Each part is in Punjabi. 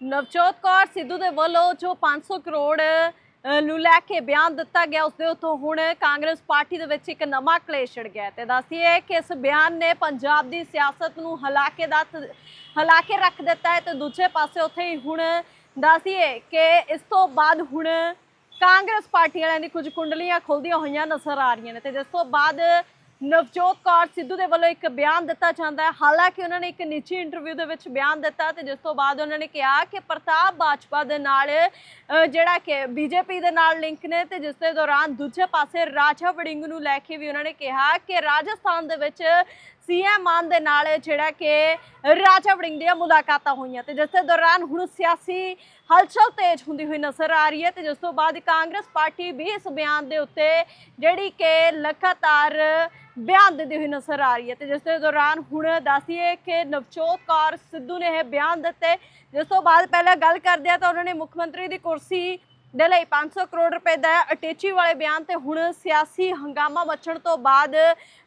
ਨਵਜੋਤ ਕੌਰ ਸਿੱਧੂ ਦੇ ਵੱਲੋਂ ਜੋ 500 ਕਰੋੜ ਨੂੰ ਲੈ ਕੇ ਬਿਆਨ ਦਿੱਤਾ ਗਿਆ, ਉਸ ਦੇ ਉੱਤੋਂ ਹੁਣ ਕਾਂਗਰਸ ਪਾਰਟੀ ਦੇ ਵਿੱਚ ਇੱਕ ਨਵਾਂ ਕਲੇਸ਼ ਛਿੜ ਗਿਆ ਹੈ। ਤੇ ਦੱਸੀਏ ਕਿ ਇਸ ਬਿਆਨ ਨੇ ਪੰਜਾਬ ਦੀ ਸਿਆਸਤ ਨੂੰ ਹਲਾਕੇ ਦਾ ਹਿਲਾ ਕੇ ਰੱਖ ਦਿੱਤਾ ਹੈ ਤੇ ਦੂਜੇ ਪਾਸੇ ਉੱਥੇ ਹੀ ਹੁਣ ਦੱਸੀਏ ਕਿ ਇਸ ਤੋਂ ਬਾਅਦ ਹੁਣ ਕਾਂਗਰਸ ਪਾਰਟੀ ਵਾਲਿਆਂ ਦੀ ਕੁਝ ਕੁੰਡਲੀਆਂ ਖੁੱਲਦੀਆਂ ਹੋਈਆਂ ਨਜ਼ਰ ਆ ਰਹੀਆਂ ਨੇ ਤੇ ਜਿਸ ਤੋਂ ਬਾਅਦ ਨਵਜੋਤ ਕੌਰ ਸਿੱਧੂ ਦੇ ਵੱਲੋਂ ਇੱਕ ਬਿਆਨ ਦਿੱਤਾ ਜਾਂਦਾ ਹੈ। ਹਾਲਾਂਕਿ ਉਹਨਾਂ ਨੇ ਇੱਕ ਨਿੱਜੀ ਇੰਟਰਵਿਊ ਦੇ ਵਿੱਚ ਬਿਆਨ ਦਿੱਤਾ ਤੇ ਜਿਸ ਤੋਂ ਬਾਅਦ ਉਹਨਾਂ ਨੇ ਕਿਹਾ ਕਿ ਪ੍ਰਤਾਪ ਬਾਜਪਾ ਦੇ ਨਾਲ ਜਿਹੜਾ ਕਿ ਬੀਜੇਪੀ ਦੇ ਨਾਲ ਲਿੰਕ ਨੇ ਤੇ ਜਿਸ ਦੇ ਦੌਰਾਨ ਦੂਜੇ ਪਾਸੇ ਰਾਜਾ ਵੜਿੰਗ ਨੂੰ ਲੈ ਕੇ ਵੀ ਉਹਨਾਂ ਨੇ ਕਿਹਾ ਕਿ ਰਾਜਸਥਾਨ ਦੇ ਵਿੱਚ ਸੀਐਮ ਮਾਨ ਦੇ ਨਾਲ ਜਿਹੜਾ ਕਿ ਰਾਜਾ ਵੜਿੰਗ ਦੀਆਂ ਮੁਲਾਕਾਤਾਂ ਹੋਈਆਂ ਤੇ ਜਿਸ ਦੇ ਦੌਰਾਨ ਹੁਣ ਸਿਆਸੀ ਹਲਚਲ ਤੇਜ਼ ਹੁੰਦੀ ਹੋਈ ਨਜ਼ਰ ਆ ਰਹੀ ਹੈ ਤੇ ਜਿਸ ਤੋਂ ਬਾਅਦ ਕਾਂਗਰਸ ਪਾਰਟੀ ਵੀ ਇਸ ਬਿਆਨ ਦੇ ਉੱਤੇ ਜਿਹੜੀ ਕਿ ਲਗਾਤਾਰ ਬਿਆਨ ਦਿੰਦੀ ਹੋਈ ਨਜ਼ਰ ਆ ਰਹੀ ਹੈ ਤੇ ਜਿਸ ਦੇ ਦੌਰਾਨ ਹੁਣ ਦੱਸੀਏ ਕਿ ਨਵਜੋਤ ਕੌਰ ਸਿੱਧੂ ਨੇ ਇਹ ਬਿਆਨ ਦਿੱਤੇ। ਜਿਸ ਤੋਂ ਬਾਅਦ ਪਹਿਲਾਂ ਗੱਲ ਕਰਦੇ ਆ ਤਾਂ ਉਹਨਾਂ ਨੇ ਮੁੱਖ ਮੰਤਰੀ ਦੀ ਕੁਰਸੀ ਦੇ ਲਈ 500 ਕਰੋੜ ਰੁਪਏ ਦਾ ਅਟੇਚੀ ਵਾਲੇ ਬਿਆਨ ਤੇ ਹੁਣ ਸਿਆਸੀ ਹੰਗਾਮਾ ਮੱਚਣ ਤੋਂ ਬਾਅਦ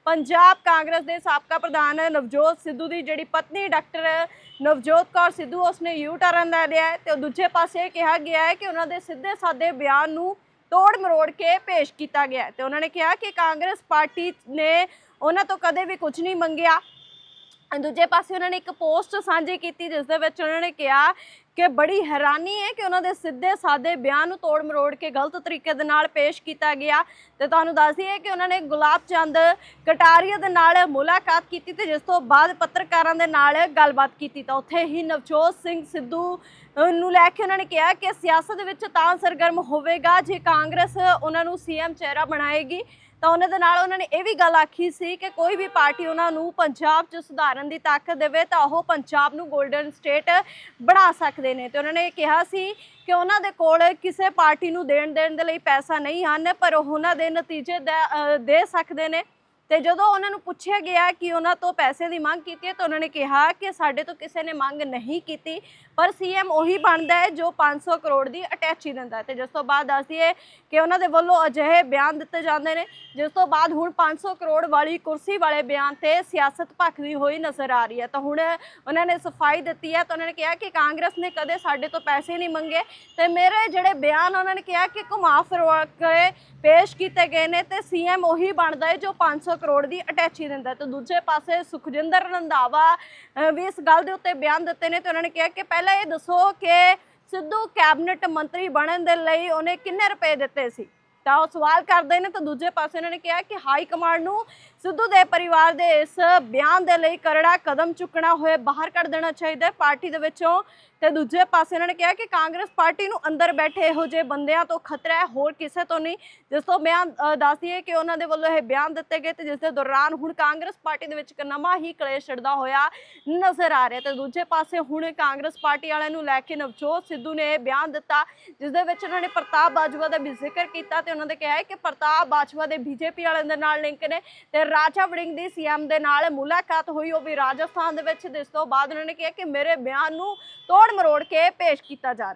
ਪੰਜਾਬ ਕਾਂਗਰਸ ਦੇ ਸਾਬਕਾ ਪ੍ਰਧਾਨ ਨਵਜੋਤ ਸਿੱਧੂ ਦੀ ਜਿਹੜੀ ਪਤਨੀ ਡਾਕਟਰ ਨਵਜੋਤ ਕੌਰ ਸਿੱਧੂ, ਉਸਨੇ ਯੂ ਟਰਨ ਲੈ ਲਿਆ ਹੈ ਤੇ ਦੂਜੇ ਪਾਸੇ ਇਹ ਕਿਹਾ ਗਿਆ ਹੈ ਕਿ ਉਹਨਾਂ ਦੇ ਸਿੱਧੇ ਸਾਦੇ ਬਿਆਨ ਨੂੰ ਤੋੜ ਮਰੋੜ ਕੇ ਪੇਸ਼ ਕੀਤਾ ਗਿਆ ਹੈ ਤੇ ਉਹਨਾਂ ਨੇ ਕਿਹਾ ਕਿ ਕਾਂਗਰਸ ਪਾਰਟੀ ਨੇ ਉਹਨਾਂ ਤੋਂ ਕਦੇ ਵੀ ਕੁਝ ਨਹੀਂ ਮੰਗਿਆ। ਦੂਜੇ ਪਾਸੇ ਉਹਨਾਂ ਨੇ ਇੱਕ ਪੋਸਟ ਸਾਂਝੀ ਕੀਤੀ, ਜਿਸ ਦੇ ਵਿੱਚ ਉਹਨਾਂ ਨੇ ਕਿਹਾ ਕਿ ਬੜੀ ਹੈਰਾਨੀ ਹੈ ਕਿ ਉਹਨਾਂ ਦੇ ਸਿੱਧੇ ਸਾਦੇ ਬਿਆਨ ਨੂੰ ਤੋੜ ਮਰੋੜ ਕੇ ਗਲਤ ਤਰੀਕੇ ਦੇ ਨਾਲ ਪੇਸ਼ ਕੀਤਾ ਗਿਆ। ਤੇ ਤੁਹਾਨੂੰ ਦੱਸ ਦਈਏ ਕਿ ਉਹਨਾਂ ਨੇ ਗੁਲਾਬ ਚੰਦ ਕਟਾਰੀਆ ਦੇ ਨਾਲ ਮੁਲਾਕਾਤ ਕੀਤੀ ਤੇ ਜਿਸ ਤੋਂ ਬਾਅਦ ਪੱਤਰਕਾਰਾਂ ਦੇ ਨਾਲ ਗੱਲਬਾਤ ਕੀਤੀ। ਤਾਂ ਉੱਥੇ ਹੀ ਨਵਜੋਤ ਸਿੰਘ ਸਿੱਧੂ ਨੂੰ ਲੈ ਕੇ ਉਹਨਾਂ ਨੇ ਕਿਹਾ ਕਿ ਸਿਆਸਤ ਵਿੱਚ ਤਾਂ ਸਰਗਰਮ ਹੋਵੇਗਾ ਜੇ ਕਾਂਗਰਸ ਉਹਨਾਂ ਨੂੰ ਸੀਐਮ ਚਿਹਰਾ ਬਣਾਏਗੀ। ਤਾਂ ਉਹਨਾਂ ਦੇ ਨਾਲ ਉਹਨਾਂ ਨੇ ਇਹ ਵੀ ਗੱਲ ਆਖੀ ਸੀ ਕਿ ਕੋਈ ਵੀ ਪਾਰਟੀ ਉਹਨਾਂ ਨੂੰ ਪੰਜਾਬ 'ਚ ਸੁਧਾਰਨ ਦੀ ਤਾਕਤ ਦੇਵੇ ਤਾਂ ਉਹ ਪੰਜਾਬ ਨੂੰ 골ਡਨ ਸਟੇਟ ਬਣਾ ਸਕਦੇ ਨੇ। ਤੇ ਉਹਨਾਂ ਨੇ ਕਿਹਾ ਸੀ ਕਿ ਉਹਨਾਂ ਦੇ ਕੋਲ ਕਿਸੇ ਪਾਰਟੀ ਨੂੰ ਦੇਣ ਦੇਣ ਦੇ ਲਈ ਪੈਸਾ ਨਹੀਂ ਹਨ, ਪਰ ਉਹਨਾਂ ਦੇ ਨਤੀਜੇ ਦਾ- ਦੇ ਸਕਦੇ ਨੇ। ਤੇ ਜਦੋਂ ਉਹਨਾਂ ਨੂੰ ਪੁੱਛਿਆ ਗਿਆ ਕਿ ਉਹਨਾਂ ਤੋਂ ਪੈਸੇ ਦੀ ਮੰਗ ਕੀਤੀ ਹੈ ਤਾਂ ਉਹਨਾਂ ਨੇ ਕਿਹਾ ਕਿ ਸਾਡੇ ਤੋਂ ਕਿਸੇ ਨੇ ਮੰਗ ਨਹੀਂ ਕੀਤੀ, ਪਰ ਸੀਐਮ ਉਹੀ ਬਣਦਾ ਹੈ ਜੋ 500 ਕਰੋੜ ਦੀ ਅਟੈਚੀ ਦਿੰਦਾ ਹੈ ਤੇ ਜਿਸ ਤੋਂ ਬਾਅਦ ਦੱਸਦੀਏ ਕਿ ਉਹਨਾਂ ਦੇ ਵੱਲੋਂ ਅਜਿਹੇ ਬਿਆਨ ਦਿੱਤੇ ਜਾਂਦੇ ਨੇ, ਜਿਸ ਤੋਂ ਬਾਅਦ ਹੁਣ 500 ਕਰੋੜ ਵਾਲੀ ਕੁਰਸੀ ਵਾਲੇ ਬਿਆਨ ਤੇ ਸਿਆਸਤ ਭਖਦੀ ਹੋਈ ਨਜ਼ਰ ਆ ਰਹੀ ਹੈ। ਤਾਂ ਹੁਣ ਉਹਨਾਂ ਨੇ ਸਫ਼ਾਈ ਦਿੱਤੀ ਹੈ ਤਾਂ ਉਹਨਾਂ ਨੇ ਕਿਹਾ ਕਿ ਕਾਂਗਰਸ ਨੇ ਕਦੇ ਸਾਡੇ ਤੋਂ ਪੈਸੇ ਨਹੀਂ ਮੰਗੇ ਤੇ ਮੇਰੇ ਜਿਹੜੇ ਬਿਆਨ ਉਹਨਾਂ ਨੇ ਕਿਹਾ ਕਿ ਘੁਮਾ ਫਿਰਵਾ ਕੇ ਪੇਸ਼ ਕੀਤੇ ਗਏ ਨੇ ਤੇ ਸੀਐਮ ਉਹੀ ਬਣਦਾ ਹੈ ਜੋ 500 ਕਰੋੜ ਦੀ ਅਟੈਚੀ ਦਿੰਦਾ ਹੈ। ਤੇ ਦੂਜੇ ਪਾਸੇ ਸੁਖਜਿੰਦਰ ਰੰਧਾਵਾ ਵੀ ਇਸ ਗੱਲ ਦੇ ਉੱਤੇ ਬਿਆਨ ਦਿੱਤੇ ਨੇ ਤੇ ਉਹਨਾਂ ਨੇ ਕਿਹਾ ਕਿ ਪਹਿਲਾਂ ਇਹ ਦੱਸੋ ਕਿ ਸਿੱਧੂ ਕੈਬਨਿਟ ਮੰਤਰੀ ਬਣਨ ਦੇ ਲਈ ਉਹਨੇ ਕਿੰਨੇ ਰੁਪਏ ਦਿੱਤੇ ਸੀ? ਤਾਂ ਉਹ ਸਵਾਲ ਕਰਦੇ ਨੇ ਤਾਂ ਦੂਜੇ ਪਾਸੇ ਇਹਨਾਂ ਨੇ ਕਿਹਾ ਕਿ ਹਾਈ ਕਮਾਂਡ ਨੂੰ ਸਿੱਧੂ ਦੇ ਪਰਿਵਾਰ ਦੇ ਇਸ ਬਿਆਨ ਦੇ ਲਈ ਕਰੜਾ ਕਦਮ ਚੁੱਕਣਾ ਹੋਏ ਬਾਹਰ ਕੱਢ ਦੇਣਾ ਚਾਹੀਦਾ ਹੈ ਪਾਰਟੀ ਦੇ ਵਿੱਚੋਂ। ਤੇ ਦੂਜੇ ਪਾਸੇ ਇਹਨਾਂ ਨੇ ਕਿਹਾ ਕਿ ਕਾਂਗਰਸ ਪਾਰਟੀ ਨੂੰ ਅੰਦਰ ਬੈਠੇ ਇਹੋ ਜਿਹੇ ਬੰਦਿਆਂ ਤੋਂ ਖਤਰਾ ਹੈ ਹੋਰ ਕਿਸੇ ਤੋਂ ਨਹੀਂ। ਜਿਸ ਤੋਂ ਬਿਆਨ ਅ, ਦੱਸਦੀ ਹੈ ਕਿ ਉਹਨਾਂ ਦੇ ਵੱਲੋਂ ਇਹ ਬਿਆਨ ਦਿੱਤੇ ਗਏ ਤੇ ਜਿਸ ਦੇ ਦੌਰਾਨ ਹੁਣ ਕਾਂਗਰਸ ਪਾਰਟੀ ਦੇ ਵਿੱਚ ਇੱਕ ਨਵਾਂ ਹੀ ਕਲੇਸ਼ ਛਿੜਦਾ ਹੋਇਆ ਨਜ਼ਰ ਆ ਰਿਹਾ। ਤੇ ਦੂਜੇ ਪਾਸੇ ਹੁਣ ਕਾਂਗਰਸ ਪਾਰਟੀ ਵਾਲਿਆਂ ਨੂੰ ਲੈ ਕੇ ਨਵਜੋਤ ਸਿੱਧੂ ਨੇ ਇਹ ਬਿਆਨ ਦਿੱਤਾ ਜਿਸ ਦੇ ਵਿੱਚ ਉਹਨਾਂ ਨੇ ਪ੍ਰਤਾਪ ਬਾਜਵਾ ਦਾ ਵੀ ਜ਼ਿਕਰ ਕੀਤਾ ਤੇ ਉਹਨਾਂ ਨੇ ਕਿਹਾ ਹੈ ਕਿ ਪ੍ਰਤਾਪ ਬਾਜਵਾ ਦੇ ਬੀਜੇਪੀ ਵਾਲਿਆਂ ਦੇ ਨਾਲ ਲਿੰਕ ਨੇ ਤੇ ਰਾਜਾ ਵੜਿੰਗ ਦੀ ਸੀਐਮ ਦੇ ਨਾਲ ਮੁਲਾਕਾਤ ਹੋਈ, ਉਹ ਵੀ ਰਾਜਸਥਾਨ ਦੇ ਵਿੱਚ, ਜਿਸ ਤੋਂ ਬਾਅਦ ਉਹਨਾਂ ਨੇ ਕਿਹਾ ਕਿ ਮੇਰੇ ਬਿਆਨ ਨੂੰ ਤੋੜ ਮਰੋੜ ਕੇ ਪੇਸ਼ ਕੀਤਾ ਜਾ ਰਿਹਾ